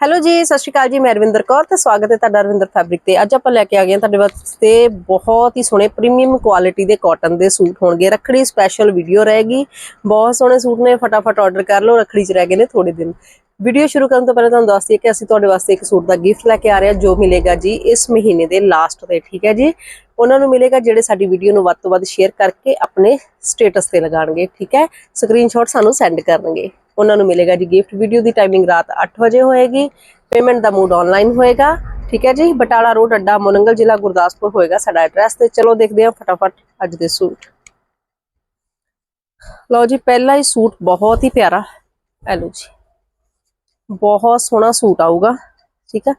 Hello ਜੀ, ਸਤਿ ਸ਼੍ਰੀ ਅਕਾਲ ਜੀ, ਮੈਂ ਰਵਿੰਦਰ ਕੌਰ ਤੇ ਸਵਾਗਤ ਹੈ ਤੁਹਾਡਾ ਰਵਿੰਦਰ ਫੈਬਰਿਕ ਤੇ। ਅੱਜ ਆਪਾਂ ਲੈ ਕੇ ਆ ਗਏ ਹਾਂ ਤੁਹਾਡੇ ਵਾਸਤੇ ਬਹੁਤ ਹੀ ਸੋਹਣੇ ਪ੍ਰੀਮੀਅਮ ਕੁਆਲਿਟੀ ਦੇ ਕਾਟਨ ਦੇ ਸੂਟ ਹੋਣਗੇ। ਰੱਖੜੀ ਸਪੈਸ਼ਲ ਵੀਡੀਓ ਰਹੇਗੀ ਬਹੁਤ ਸੋਹਣੇ ਸੂਟ ਨੇ, ਫਟਾਫਟ ਆਰਡਰ ਕਰ ਲਓ, ਰੱਖੜੀ 'ਚ ਰਹਿ ਗਏ ਨੇ ਥੋੜੇ ਦਿਨ। ਵੀਡੀਓ ਸ਼ੁਰੂ ਕਰਨ ਤੋਂ ਪਹਿਲਾਂ ਤੁਹਾਨੂੰ ਦੱਸ ਦਈਏ ਕਿ ਅਸੀਂ ਤੁਹਾਡੇ ਵਾਸਤੇ ਇੱਕ ਸੂਟ ਦਾ ਗਿਫਟ ਲੈ ਕੇ ਆ ਰਹੇ ਹਾਂ, ਜੋ ਮਿਲੇਗਾ ਜੀ ਇਸ ਮਹੀਨੇ ਦੇ ਲਾਸਟ ਤੇ, ਠੀਕ ਹੈ ਜੀ? ਉਹਨਾਂ ਨੂੰ ਮਿਲੇਗਾ ਜਿਹੜੇ ਸਾਡੀ ਵੀਡੀਓ ਨੂੰ ਵੱਧ ਤੋਂ ਵੱਧ ਸ਼ੇਅਰ ਕਰਕੇ ਆਪਣੇ ਸਟੇਟਸ ਤੇ ਲਗਾਣਗੇ ਠੀਕ ਹੈ? ਸਕਰੀਨਸ਼ਾਟ ਸਾਨੂੰ ਸੈਂਡ ਕਰਨਗੇ। ਉਹਨਾਂ ਨੂੰ ਮਿਲੇਗਾ ਜੀ ਗਿਫਟ ਵੀਡੀਓ ਦੀ ਟਾਈਮਿੰਗ ਰਾਤ 8 ਵਜੇ ਹੋਏਗੀ ਪੇਮੈਂਟ ਦਾ ਮੂਡ ਆਨਲਾਈਨ ਹੋਏਗਾ, ਠੀਕ ਹੈ ਜੀ? ਬਟਾਲਾ ਰੋਡ ਅੱਡਾ ਮੋਨੰਗਲ ਜ਼ਿਲ੍ਹਾ ਗੁਰਦਾਸਪੁਰ ਹੋਏਗਾ ਸਾਡਾ ਐਡਰੈਸ ਤੇ। ਚਲੋ ਦੇਖਦੇ ਹਾਂ ਫਟਾਫਟ ਅੱਜ ਦੇ ਸੂਟ। ਲਓ ਜੀ, ਪਹਿਲਾ ਹੀ ਸੂਟ ਬਹੁਤ ਹੀ ਪਿਆਰਾ। ਇਹ ਲਓ ਜੀ, ਬਹੁਤ ਸੋਹਣਾ ਸੂਟ ਆਊਗਾ, ਠੀਕ ਹੈ?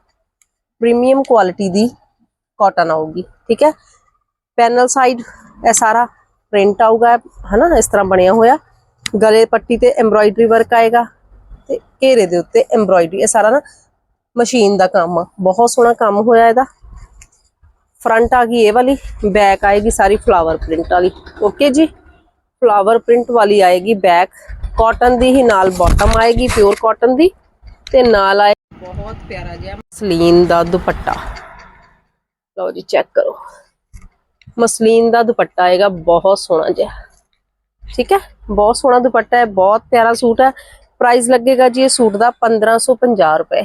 ਪ੍ਰੀਮੀਅਮ ਕੁਆਲਿਟੀ ਦੀ ਕਾਟਨ ਆਊਗੀ, ਠੀਕ ਹੈ? ਪੈਨਲ ਸਾਈਡ ਇਹ ਸਾਰਾ ਪ੍ਰਿੰਟ ਆਊਗਾ, ਹਨਾ? ਇਸ ਤਰ੍ਹਾਂ ਬਣਿਆ ਹੋਇਆ। ਗਲੇ ਪੱਟੀ ਤੇ ਐਮਬ੍ਰਾਇਡਰੀ ਵਰਕ ਆਏਗਾ ਤੇ ਘੇਰੇ ਦੇ ਉੱਤੇ ਐਮਬ੍ਰਾਇਡਰੀ ਇਹ ਸਾਰਾ ਨਾ ਮਸ਼ੀਨ ਦਾ ਕੰਮ ਆ। ਬਹੁਤ ਸੋਹਣਾ ਕੰਮ ਹੋਇਆ ਇਹਦਾ। ਫਰੰਟ ਆ ਗਈ ਇਹ ਵਾਲੀ ਬੈਕ ਆਏਗੀ ਸਾਰੀ ਫਲਾਵਰ ਪ੍ਰਿੰਟ ਵਾਲੀ। ਓਕੇ ਜੀ? ਫਲਾਵਰ ਪ੍ਰਿੰਟ ਵਾਲੀ ਆਏਗੀ ਬੈਕ ਕਾਟਨ ਦੀ ਹੀ ਨਾਲ ਬਾਟਮ ਆਏਗੀ ਪਿਓਰ ਕਾਟਨ ਦੀ। ਤੇ ਨਾਲ ਆਏ ਬਹੁਤ ਪਿਆਰਾ ਜਿਹਾ ਮਸਲੀਨ ਦਾ ਦੁਪੱਟਾ। ਲਓ ਜੀ ਚੈੱਕ ਕਰੋ। ਮਸਲੀਨ ਦਾ ਦੁਪੱਟਾ ਆਏਗਾ, ਬਹੁਤ ਸੋਹਣਾ ਜਿਹਾ। ਠੀਕ ਹੈ? ਬਹੁਤ ਸੋਹਣਾ ਦੁਪੱਟਾ ਹੈ, ਬਹੁਤ ਪਿਆਰਾ ਸੂਟ ਹੈ। ਪ੍ਰਾਈਸ ਲੱਗੇਗਾ ਜੀ ਇਹ ਸੂਟ ਦਾ 1550 ਰੁਪਏ।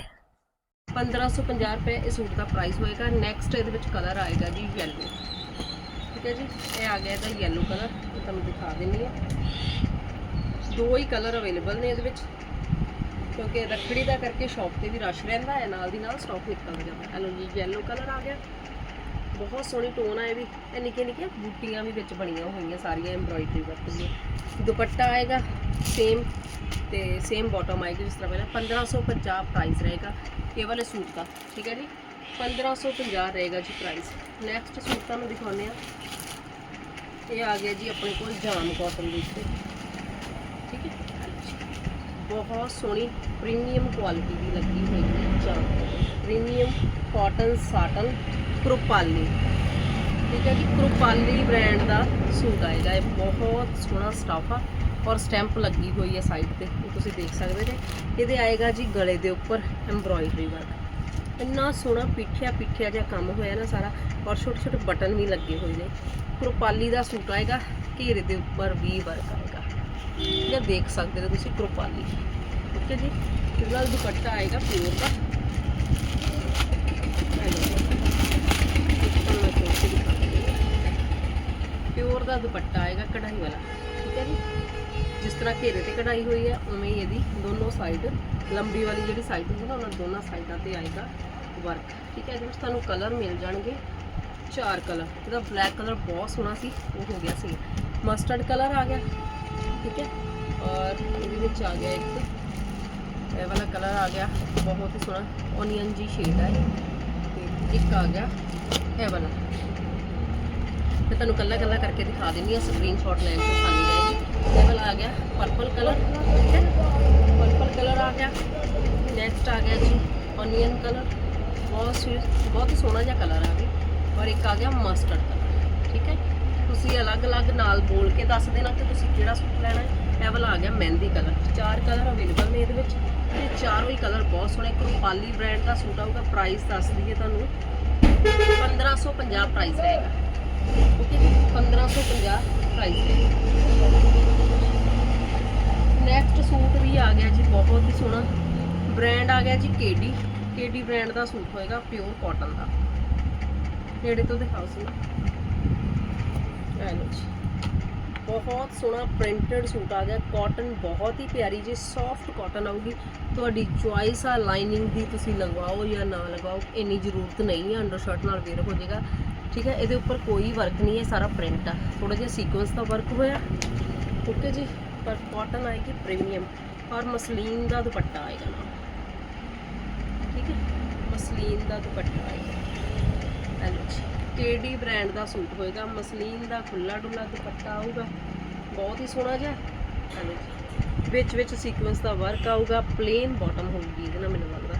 1550 ਰੁਪਏ ਇਹ ਸੂਟ ਦਾ ਪ੍ਰਾਈਸ ਹੋਏਗਾ। ਨੈਕਸਟ ਇਹਦੇ ਵਿੱਚ ਕਲਰ ਆਏਗਾ ਜੀ ਯੈਲੋ ਠੀਕ ਹੈ ਜੀ? ਇਹ ਆ ਗਿਆ ਇਹਦਾ ਯੈਲੋ ਕਲਰ ਇਹ ਤੁਹਾਨੂੰ ਦਿਖਾ ਦਿੰਨੀ ਹੈ। ਦੋ ਹੀ ਕਲਰ ਅਵੇਲੇਬਲ ਨੇ ਇਹਦੇ ਵਿੱਚ। ਕਿਉਂਕਿ ਰੱਖੜੀ ਦਾ ਕਰਕੇ ਸ਼ਾਪ ਤੇ ਵੀ ਰਸ਼ ਰਹਿੰਦਾ ਹੈ। ਨਾਲ ਦੀ ਨਾਲ ਸਟਾਕ ਨਿਕਲ ਜਾਂਦਾ। ਹੈ ਲਓ ਜੀ ਯੈਲੋ ਕਲਰ ਆ ਗਿਆ। ਬਹੁਤ ਸੋਹਣੀ ਟੋਨ ਆ ਇਹ ਵੀ। ਇਹ ਨਿੱਕੇ ਨਿੱਕੇ ਬੂਟੀਆਂ ਵੀ ਵਿੱਚ ਬਣੀਆਂ ਹੋਈਆਂ ਸਾਰੀਆਂ ਐਮਬ੍ਰਾਇਡਰੀ ਵਰਕ ਦੀਆਂ। ਦੁਪੱਟਾ ਆਏਗਾ ਸੇਮ ਤੇ ਸੇਮ ਬਾਟਮ ਆਏਗੀ ਜਿਸ ਤਰ੍ਹਾਂ ਪਹਿਲਾਂ। 1550 ਪ੍ਰਾਈਸ ਰਹੇਗਾ, ਇਹ ਵਾਲੇ ਸੂਟ ਦਾ, ਠੀਕ ਹੈ ਜੀ? 1550 ਰਹੇਗਾ ਜੀ ਪ੍ਰਾਈਸ ਨੈਕਸਟ ਸੂਟ ਤੁਹਾਨੂੰ ਦਿਖਾਉਂਦੇ ਆ ਇਹ ਆ ਗਿਆ ਜੀ ਆਪਣੇ ਕੋਲ ਜਾਮ ਕਾਟਨ ਦੇ ਉੱਤੇ। ਠੀਕ ਹੈ? ਬਹੁਤ ਸੋਹਣੀ ਪ੍ਰੀਮੀਅਮ ਕੁਆਲਿਟੀ ਦੀ ਲੱਗੀ ਹੋਈ ਹੈ ਜਾਮ। ਪ੍ਰੀਮੀਅਮ ਕਾਟਨ ਸਾਟਨ ਕਰੋਪਾਲੀ। ਠੀਕ ਹੈ ਜੀ, ਕਰੋਪਾਲੀ ਬ੍ਰਾਂਡ ਦਾ ਸੂਟ ਆਏਗਾ ਇਹ ਬਹੁਤ ਸੋਹਣਾ ਸਟਾਫ ਆ ਔਰ ਸਟੈਂਪ ਲੱਗੀ ਹੋਈ ਹੈ ਸਾਈਡ ਤੇ, ਉਹ ਤੁਸੀਂ ਦੇਖ ਸਕਦੇ ਨੇ ਇਹਦੇ ਆਏਗਾ ਜੀ ਗਲੇ ਦੇ ਉੱਪਰ ਐਮਬ੍ਰਾਇਡਰੀ ਵਰਕ ਇੰਨਾ ਸੋਹਣਾ ਪਿੱਠਿਆ ਪਿੱਠਿਆ ਜਿਹਾ ਕੰਮ ਹੋਇਆ ਨਾ ਸਾਰਾ ਔਰ ਛੋਟੇ ਛੋਟੇ ਬਟਨ ਵੀ ਲੱਗੇ ਹੋਏ ਨੇ। ਕਰੋਪਾਲੀ ਦਾ ਸੂਟ ਆਏਗਾ, ਘੇਰੇ ਦੇ ਉੱਪਰ ਵੀ ਵਰਕ ਆਏਗਾ। ਇਹ ਦੇਖ ਸਕਦੇ ਹੋ ਤੁਸੀਂ ਕਰੋਪਾਲੀ। ਓਕੇ ਜੀ, ਇਹਦੇ ਨਾਲ ਦੁਪੱਟਾ ਆਏਗਾ ਪਿਓਰ ਦਾ। ਪਿਓਰ ਦਾ ਦੁਪੱਟਾ ਆਏਗਾ ਕਢਾਈ ਵਾਲਾ, ਠੀਕ ਹੈ ਜੀ? ਜਿਸ ਤਰ੍ਹਾਂ ਘੇਰੇ ਤੇ ਕਢਾਈ ਹੋਈ ਹੈ, ਉਵੇਂ ਹੀ ਇਹਦੀ ਦੋਨੋਂ ਸਾਈਡ ਲੰਬੀ ਵਾਲੀ ਜਿਹੜੀ ਸਾਈਡ ਹੁੰਦੀ ਨਾ, ਉਹਨਾਂ ਦੋਨਾਂ ਸਾਈਡਾਂ ਤੇ ਆਏਗਾ ਵਰਕ ਠੀਕ ਹੈ ਇਹਦੇ ਵਿੱਚ ਤੁਹਾਨੂੰ ਕਲਰ ਮਿਲ ਜਾਣਗੇ, ਚਾਰ ਕਲਰ ਇਹਦਾ ਬਲੈਕ ਕਲਰ ਬਹੁਤ ਸੋਹਣਾ ਸੀ, ਉਹ ਹੋ ਗਿਆ ਸੀ। ਮਸਟਰਡ ਕਲਰ ਆ ਗਿਆ, ਠੀਕ ਹੈ? ਔਰ ਇਹਦੇ ਵਿੱਚ ਆ ਗਿਆ ਇੱਕ, ਇਹ ਵਾਲਾ ਕਲਰ ਆ ਗਿਆ, ਬਹੁਤ ਹੀ ਸੋਹਣਾ ਓਨੀਅਨ ਜੀ ਸ਼ੇਡ ਹੈ। ਇੱਕ ਆ ਗਿਆ। ਇਹ ਵਾਲਾ। ਤੇ ਤੁਹਾਨੂੰ ਕੱਲਾ ਕੱਲਾ ਕਰਕੇ ਦਿਖਾ ਦਿੰਦੀ ਆ ਸਕਰੀਨਸ਼ਾਟ ਲੈਣ ਤੋਂ ਆਸਾਨੀ ਰਹੇਗੀ ਇਹ ਵਾਲਾ ਆ ਗਿਆ ਪਰਪਲ ਕਲਰ ਠੀਕ ਹੈ ਪਰਪਲ ਕਲਰ ਆ ਗਿਆ। ਨੈਕਸਟ ਆ ਗਿਆ ਜੀ ਓਨੀਅਨ ਕਲਰ ਬਹੁਤ ਸਵੀ ਬਹੁਤ ਹੀ ਸੋਹਣਾ ਜਿਹਾ ਕਲਰ ਆ ਗਿਆ ਔਰ ਇੱਕ ਆ ਗਿਆ ਮਸਟਰਡ ਕਲਰ ਠੀਕ ਹੈ? ਤੁਸੀਂ ਅਲੱਗ-ਅਲੱਗ ਨਾਲ ਬੋਲ ਕੇ ਦੱਸ ਦੇਣਾ ਕਿ ਤੁਸੀਂ ਕਿਹੜਾ ਸੂਟ ਲੈਣਾ ਹੈ। ਇਹ ਵਾਲਾ ਆ ਗਿਆ ਮਹਿੰਦੀ ਕਲਰ ਚਾਰ ਕਲਰ ਅਵੇਲੇਬਲ ਨੇ ਇਹਦੇ ਵਿੱਚ। ਇਹ ਚਾਰੋਂ ਹੀ ਕਲਰ ਬਹੁਤ ਸੋਹਣੇ। ਕਰੋਪਾਲੀ ਬ੍ਰਾਂਡ ਦਾ ਸੂਟ ਆਊਗਾ ਪ੍ਰਾਈਸ ਦੱਸ ਦਈਏ ਤੁਹਾਨੂੰ। 1550 ਪ੍ਰਾਈਸ ਰਹੇਗਾ। ਓਕੇ 1550 ਪ੍ਰਾਈਸ ਹੈ ਨੈਕਸਟ ਸੂਟ ਵੀ ਆ ਗਿਆ ਜੀ, ਬਹੁਤ ਹੀ ਸੋਹਣਾ। ਬ੍ਰਾਂਡ ਆ ਗਿਆ ਜੀ ਕੇਡੀ ਕੇਡੀ ਬ੍ਰਾਂਡ ਦਾ ਸੂਟ ਹੋਏਗਾ ਪਿਓਰ ਕਾਟਨ ਦਾ। ਨੇੜੇ ਤੋਂ ਦਿਖਾਓ ਸੀ ਲਓ ਜੀ। ਬਹੁਤ ਸੋਹਣਾ ਪ੍ਰਿੰਟਡ ਸੂਟ ਆ ਗਿਆ। ਕਾਟਨ ਬਹੁਤ ਹੀ ਪਿਆਰੀ ਜੀ ਸੌਫਟ ਕਾਟਨ ਆਊਗੀ। ਤੁਹਾਡੀ ਚੁਆਇਸ ਆ ਲਾਈਨਿੰਗ ਦੀ ਤੁਸੀਂ ਲਗਵਾਓ ਜਾਂ ਨਾ ਲਗਵਾਓ, ਇੰਨੀ ਜ਼ਰੂਰਤ ਨਹੀਂ ਹੈ ਅੰਡਰ ਸ਼ਰਟ ਨਾਲ ਵੇਅਰ ਹੋ ਜਾਏਗਾ। ਠੀਕ ਹੈ, ਇਹਦੇ ਉੱਪਰ ਕੋਈ ਵਰਕ ਨਹੀਂ ਹੈ, ਸਾਰਾ ਪ੍ਰਿੰਟ ਆ। ਥੋੜਾ ਜਿਹਾ ਸੀਕੁਐਂਸ ਦਾ ਵਰਕ ਹੋਇਆ। ਓਕੇ ਜੀ, ਪਰ ਕਾਟਨ ਆਏਗੀ ਪ੍ਰੀਮੀਅਮ ਔਰ ਮਸਲੀਨ ਦਾ ਦੁਪੱਟਾ ਆਏਗਾ ਨਾ ਠੀਕ ਹੈ, ਮਸਲੀਨ ਦਾ ਦੁਪੱਟਾ ਆਏਗਾ। ਹੈਲੋ ਜੀ। ਕੇਡੀ ਬ੍ਰਾਂਡ ਦਾ ਸੂਟ ਹੋਏਗਾ? ਮਸਲੀਨ ਦਾ ਖੁੱਲਾ ਡੁੱਲਾ ਦੁਪੱਟਾ ਆਊਗਾ। ਬਹੁਤ ਹੀ ਸੋਹਣਾ ਜਿਹਾ। ਵਿੱਚ ਵਿੱਚ ਸੀਕੁਐਂਸ ਦਾ ਵਰਕ ਆਊਗਾ। ਪਲੇਨ ਬਾਟਮ ਹੋਊਗੀ ਇਹਦੇ ਨਾਲ ਮੈਨੂੰ ਲੱਗਦਾ।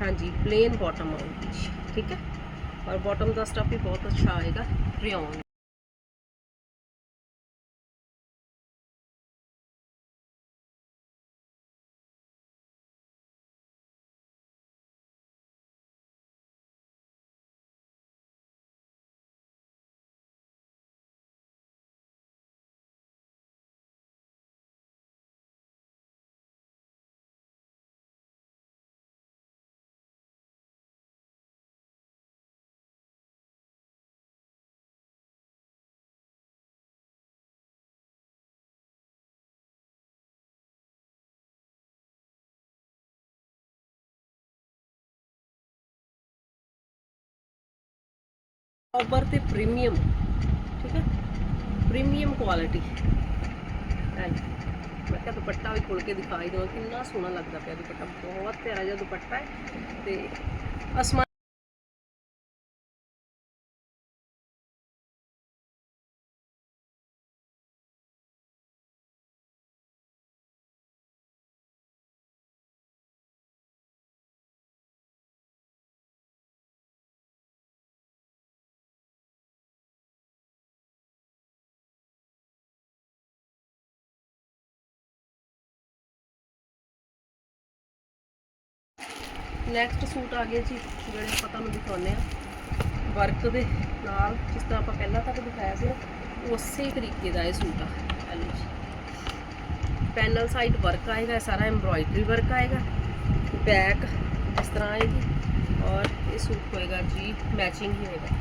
ਹਾਂਜੀ ਪਲੇਨ ਬਾਟਮ ਆਊਗੀ। ਠੀਕ ਹੈ? ਔਰ ਬਾਟਮ ਦਾ ਸਟਫ ਵੀ ਬਹੁਤ ਅੱਛਾ ਆਏਗਾ। ਰਿਓਨ ਓਵਰ ਤੇ ਪ੍ਰੀਮੀਅਮ ਠੀਕ ਹੈ? ਪ੍ਰੀਮੀਅਮ ਕੁਆਲਿਟੀ ਮੈਂ ਕਿਹਾ ਦੁਪੱਟਾ ਵੀ ਖੋਲ ਕੇ ਦਿਖਾਈ ਦਵਾਂ ਕਿੰਨਾ ਸੋਹਣਾ ਲੱਗਦਾ ਪਿਆ ਦੁਪੱਟਾ, ਬਹੁਤ ਪਿਆਰਾ ਜਿਹਾ ਦੁਪੱਟਾ ਹੈ ਤੇ ਅਸਮਾਨ ਨੈਕਸਟ ਸੂਟ ਆ ਗਏ ਜੀ, ਜਿਹੜੇ ਆਪਾਂ ਤੁਹਾਨੂੰ ਦਿਖਾਉਂਦੇ ਆ ਵਰਕ ਦੇ ਨਾਲ, ਜਿਸ ਤਰ੍ਹਾਂ ਆਪਾਂ ਪਹਿਲਾਂ ਤੱਕ ਦਿਖਾਇਆ ਸੀ ਉਸੇ ਤਰੀਕੇ ਦਾ ਇਹ ਸੂਟ ਆ। ਇਹ ਜੀ। ਪੈਨਲ ਸਾਈਡ ਵਰਕ ਆਏਗਾ ਸਾਰਾ ਐਮਬ੍ਰੋਇਡਰੀ ਵਰਕ ਆਏਗਾ। ਬੈਕ ਇਸ ਤਰ੍ਹਾਂ ਆਏਗੀ। ਔਰ ਇਹ ਸੂਟ ਹੋਏਗਾ ਜੀ ਮੈਚਿੰਗ ਹੀ ਹੋਏਗਾ।